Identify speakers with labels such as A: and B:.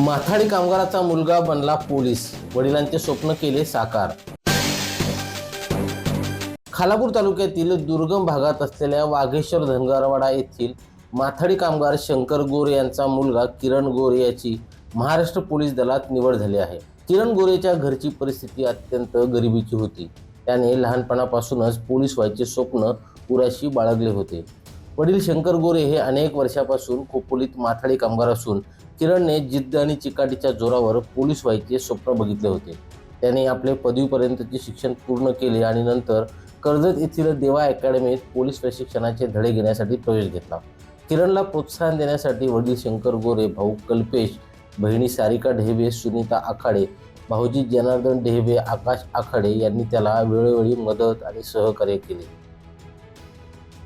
A: माथाडी कामगाराचा मुलगा बनला पोलीस. वडिलांचे स्वप्न केले साकार. खालापूर तालुक्यातील दुर्गम भागात असलेल्या वाघेश्वर धनगरवाडा येथील माथाडी कामगार शंकर गोरे यांचा मुलगा किरण गोरे याची महाराष्ट्र पोलीस दलात निवड झाली आहे. किरण गोरेच्या घरची परिस्थिती अत्यंत गरिबीची होती. त्याने लहानपणापासूनच पोलीस व्हायचे स्वप्न पुराशी बाळगले होते. वडील शंकर गोरे हे अनेक वर्षापासून खोपोलीत माथाडी कामगार असून किरणने जिद्द आणि चिकाटीच्या जोरावर पोलीस व्हायचे स्वप्न बघितले होते. त्याने आपले पदवीपर्यंतचे शिक्षण पूर्ण केले आणि नंतर कर्जत येथील देवा अकॅडमीत पोलीस प्रशिक्षणाचे धडे घेण्यासाठी प्रवेश घेतला. किरणला प्रोत्साहन देण्यासाठी वडील शंकर गोरे भाऊ कल्पेश बहिणी सारिका ढेबे सुनीता आखाडे भाऊजी जनार्दन ढेबे आकाश आखाडे यांनी त्याला वेळोवेळी मदत आणि सहकार्य केले.